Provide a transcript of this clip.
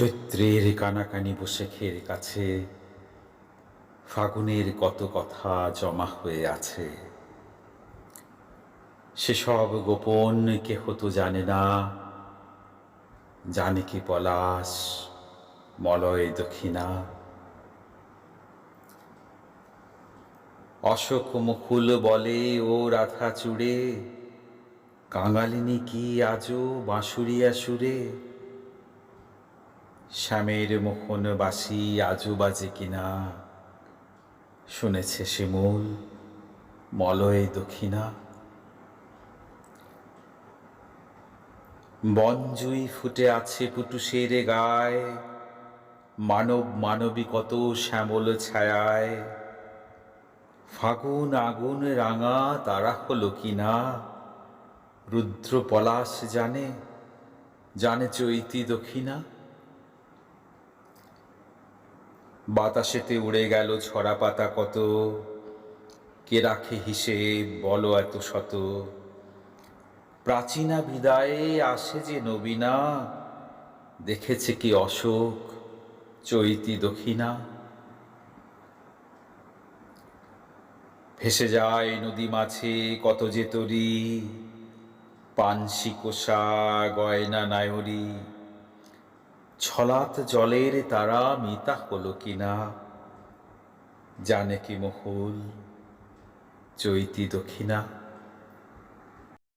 চৈত্রের কানাকানি বসে বসেখের কাছে ফাগুনের কত কথা জমা হয়ে আছে। সেসব গোপন কেহ তো জানে না। জানে কি পলাশ, মলয় দক্ষিণা। অশোক মুকুল বলে, ও রাধা চূড়ে কাঙালিনী কি আজও বাঁশুরিয়া সুরে? শ্যামের মোহন বাসি আজও বাজে কিনা? শুনেছে শিমুল মলয় দক্ষিণা। বনজুই ফুটে আছে পুটুসের গায়, মানব মানবিকত শ্যামল ছায়ায়। ফাগুন আগুন রাঙা তারা হলো কিনা? রুদ্র পলাশ জানে জানে চৈতি দক্ষিণা। বাতাসেতে উড়ে গেল ছড়া পাতা কত? কে রাখে হিসেব বলো এত শত? প্রাচীনা বিদায়ে আসে যে নবীনা, দেখেছে কি অশোক, চৈতি দক্ষিণা। ভেসে যায় নদী মাছে কত যে তরি, পানসি কোষা, গয়না নায়রি। ছলাত জলের তারা মিতা হল কিনা? জানে কি মহুল চৈতি দক্ষিণা?